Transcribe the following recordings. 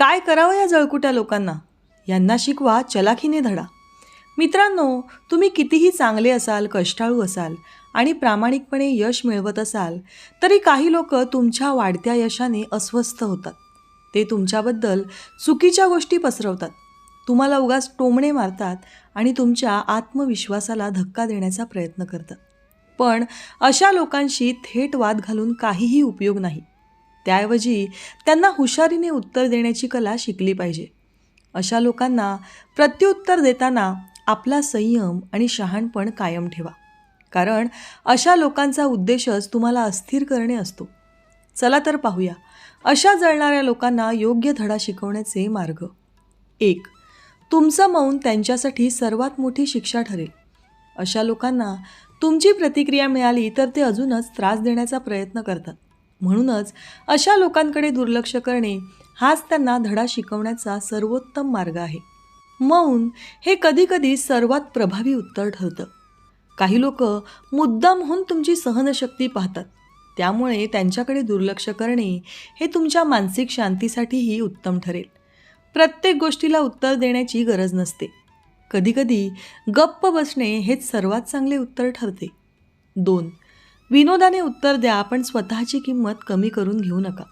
काय करावं या जळकुट्या लोकांना? यांना शिकवा चलाखीने धडा. मित्रांनो तुम्ही कितीही चांगले असाल कष्टाळू असाल आणि प्रामाणिकपणे यश मिळवत असाल तरी काही लोक तुमच्या वाढत्या यशाने अस्वस्थ होतात. ते तुमच्याबद्दल चुकीच्या गोष्टी पसरवतात. तुम्हाला उगाच टोमणे मारतात आणि तुमच्या आत्मविश्वासाला धक्का देण्याचा प्रयत्न करतात. पण अशा लोकांशी थेट वाद घालून काहीही उपयोग नाही. त्याऐवजी त्यांना हुशारीने उत्तर देण्याची कला शिकली पाहिजे. अशा लोकांना प्रत्युत्तर देताना आपला संयम आणि शहाणपण कायम ठेवा. कारण अशा लोकांचा उद्देशच तुम्हाला अस्थिर करणे असतो. चला तर पाहूया. अशा जळणाऱ्या लोकांना योग्य धडा शिकवण्याचे मार्ग. एक तुमचं मौन त्यांच्यासाठी सर्वात मोठी शिक्षा ठरेल. अशा लोकांना तुमची प्रतिक्रिया मिळाली तर ते अजूनच त्रास देण्याचा प्रयत्न करतात. म्हणूनच अशा लोकांकडे दुर्लक्ष करणे हाच त्यांना धडा शिकवण्याचा सर्वोत्तम मार्ग आहे. मौन हे कधीकधी सर्वात प्रभावी उत्तर ठरतं. काही लोक मुद्दामहून तुमची सहनशक्ती पाहतात. त्यामुळे त्यांच्याकडे दुर्लक्ष करणे हे तुमच्या मानसिक शांतीसाठीही उत्तम ठरेल. प्रत्येक गोष्टीला उत्तर देण्याची गरज नसते. कधीकधी गप्प बसणे हेच सर्वात चांगले उत्तर ठरते. दोन विनोदाने उत्तर द्या पण स्वतःची किंमत कमी करून घेऊ नका.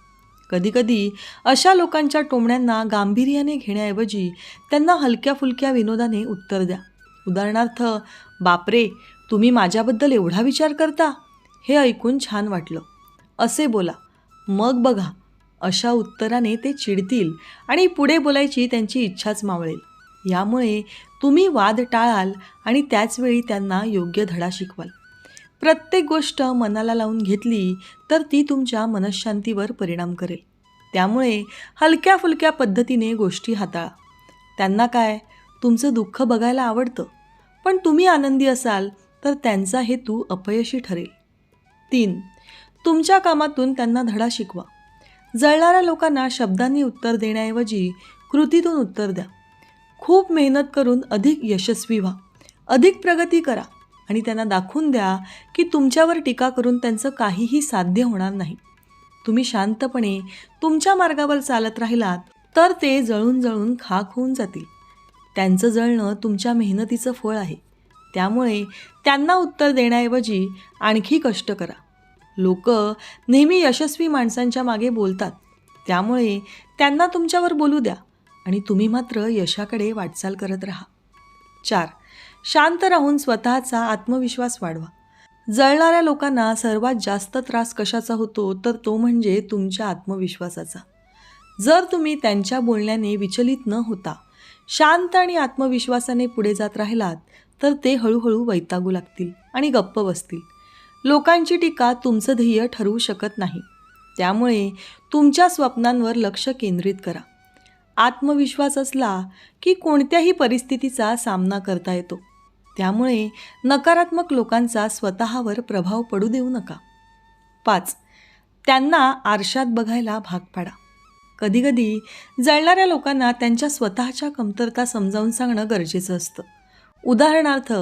कधीकधी अशा लोकांच्या टोमण्यांना गांभीर्याने घेण्याऐवजी त्यांना हलक्या फुलक्या विनोदाने उत्तर द्या. उदाहरणार्थ बापरे तुम्ही माझ्याबद्दल एवढा विचार करता? हे ऐकून छान वाटलं. असे बोला. मग बघा. अशा उत्तराने ते चिडतील आणि पुढे बोलायची त्यांची इच्छाच मावळेल. यामुळे तुम्ही वाद टाळाल आणि त्याचवेळी त्यांना योग्य धडा शिकवाल. प्रत्येक गोष्ट मनाला लावून घेतली तर ती तुमच्या मनशांतीवर परिणाम करेल. त्यामुळे हलक्या फुलक्या पद्धतीने गोष्टी हाताळा. त्यांना काय? तुमचं दुःख बघायला आवडतं. पण तुम्ही आनंदी असाल तर त्यांचा हेतू अपयशी ठरेल. तीन तुमच्या कामातून त्यांना धडा शिकवा. जळणाऱ्या लोकांना शब्दांनी उत्तर देण्याऐवजी कृतीतून उत्तर द्या. खूप मेहनत करून अधिक यशस्वी व्हा. अधिक प्रगती करा. आणि त्यांना दाखवून द्या की तुमच्यावर टीका करून त्यांचं काहीही साध्य होणार नाही. तुम्ही शांतपणे तुमच्या मार्गावर चालत राहिलात तर ते जळून जळून खाक होऊन जातील. त्यांचं जळणं तुमच्या मेहनतीचं फळ आहे. त्यामुळे त्यांना उत्तर देण्याऐवजी आणखी कष्ट करा. लोक नेहमी यशस्वी माणसांच्या मागे बोलतात. त्यामुळे त्यांना तुमच्यावर बोलू द्या आणि तुम्ही मात्र यशाकडे वाटचाल करत राहा. चार. शांत राहून स्वतःचा आत्मविश्वास वाढवा. जळणाऱ्या लोकांना सर्वात जास्त त्रास कशाचा होतो तर तो म्हणजे तुमच्या आत्मविश्वासाचा. जर तुम्ही त्यांच्या बोलण्याने विचलित न होता शांत आणि आत्मविश्वासाने पुढे जात राहिलात तर ते हळूहळू वैतागू लागतील आणि गप्प बसतील. लोकांची टीका तुमचं ध्येय ठरवू शकत नाही. त्यामुळे तुमच्या स्वप्नांवर लक्ष केंद्रित करा. आत्मविश्वास असला की कोणत्याही परिस्थितीचा सामना करता येतो. त्यामुळे नकारात्मक लोकांचा स्वतःवर प्रभाव पडू देऊ नका. पाच. त्यांना आरशात बघायला भाग पाडा. कधीकधी जळणाऱ्या लोकांना त्यांच्या स्वतःच्या कमतरता समजावून सांगणं गरजेचं असतं. उदाहरणार्थ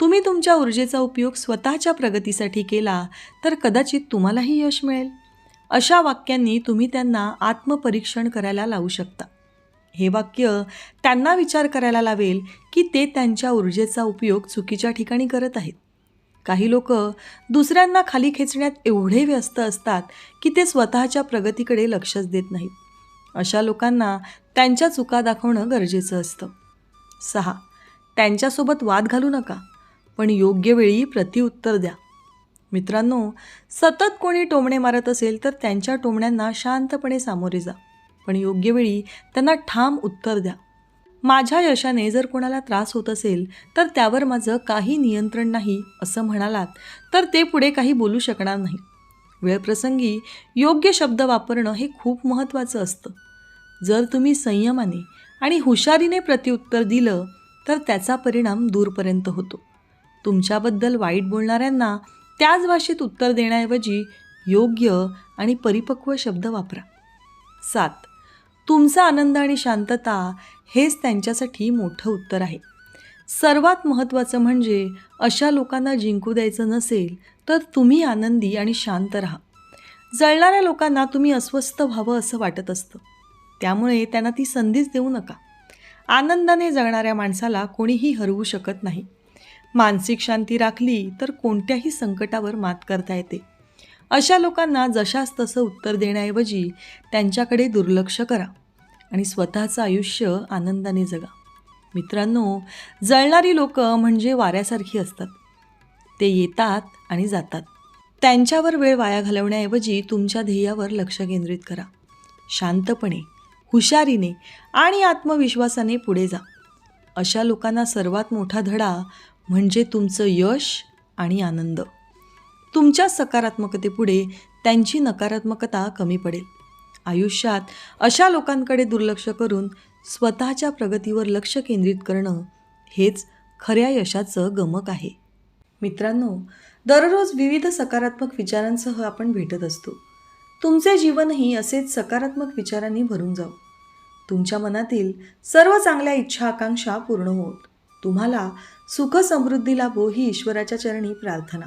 तुम्ही तुमच्या ऊर्जेचा उपयोग स्वतःच्या प्रगतीसाठी केला तर कदाचित तुम्हालाही यश मिळेल. अशा वाक्यांनी तुम्ही त्यांना आत्मपरीक्षण करायला लावू शकता. हे वाक्य त्यांना विचार करायला लावेल की ते त्यांच्या ऊर्जेचा उपयोग चुकीच्या ठिकाणी करत आहेत. काही लोक दुसऱ्यांना खाली खेचण्यात एवढे व्यस्त असतात की ते स्वतःच्या प्रगतीकडे लक्षच देत नाहीत. अशा लोकांना त्यांच्या चुका दाखवणं गरजेचं असतं. सहा. त्यांच्यासोबत वाद घालू नका पण योग्य वेळी प्रतिउत्तर द्या. मित्रांनो सतत कोणी टोमणे मारत असेल तर त्यांच्या टोमण्यांना शांतपणे सामोरे जा. पण योग्य वेळी त्यांना ठाम उत्तर द्या. माझ्या यशाने जर कोणाला त्रास होत असेल तर त्यावर माझं काही नियंत्रण नाही असं म्हणालात तर ते पुढे काही बोलू शकणार नाही. वेळप्रसंगी योग्य शब्द वापरणं हे खूप महत्त्वाचं असतं. जर तुम्ही संयमाने आणि हुशारीने प्रत्युत्तर दिलं तर त्याचा परिणाम दूरपर्यंत होतो. तुमच्याबद्दल वाईट बोलणाऱ्यांना त्याच भाषेत उत्तर देण्याऐवजी योग्य आणि परिपक्व शब्द वापरा. सात. तुमचा आनंद आणि शांतता हेच त्यांच्यासाठी मोठं उत्तर आहे. सर्वात महत्त्वाचं म्हणजे अशा लोकांना जिंकू द्यायचं नसेल तर तुम्ही आनंदी आणि शांत राहा. जळणाऱ्या लोकांना तुम्ही अस्वस्थ व्हावं असं वाटत असतं. त्यामुळे त्यांना ती संधीच देऊ नका. आनंदाने जगणाऱ्या माणसाला कोणीही हरवू शकत नाही. मानसिक शांती राखली तर कोणत्याही संकटावर मात करता येते. अशा लोकांना जशास तसं उत्तर देण्याऐवजी त्यांच्याकडे दुर्लक्ष करा आणि स्वतःचं आयुष्य आनंदाने जगा. मित्रांनो जळणारी लोक म्हणजे वाऱ्यासारखी असतात. ते येतात आणि जातात. त्यांच्यावर वेळ वाया घालवण्याऐवजी तुमच्या ध्येयावर लक्ष केंद्रित करा. शांतपणे हुशारीने आणि आत्मविश्वासाने पुढे जा. अशा लोकांना सर्वात मोठा धडा म्हणजे तुमचं यश आणि आनंद. तुमच्या सकारात्मकतेपुढे त्यांची नकारात्मकता कमी पडेल. आयुष्यात अशा लोकांकडे दुर्लक्ष करून स्वतःच्या प्रगतीवर लक्ष केंद्रित करणं हेच खऱ्या यशाचं गमक आहे. मित्रांनो दररोज विविध सकारात्मक विचारांसह आपण भेटत असतो. तुमचे जीवनही असेच सकारात्मक विचारांनी भरून जाऊ तुमच्या मनातील सर्व चांगल्या इच्छा आकांक्षा पूर्ण होत. तुम्हाला सुख समृद्धी लाभो ही ईश्वराच्या चरणी प्रार्थना.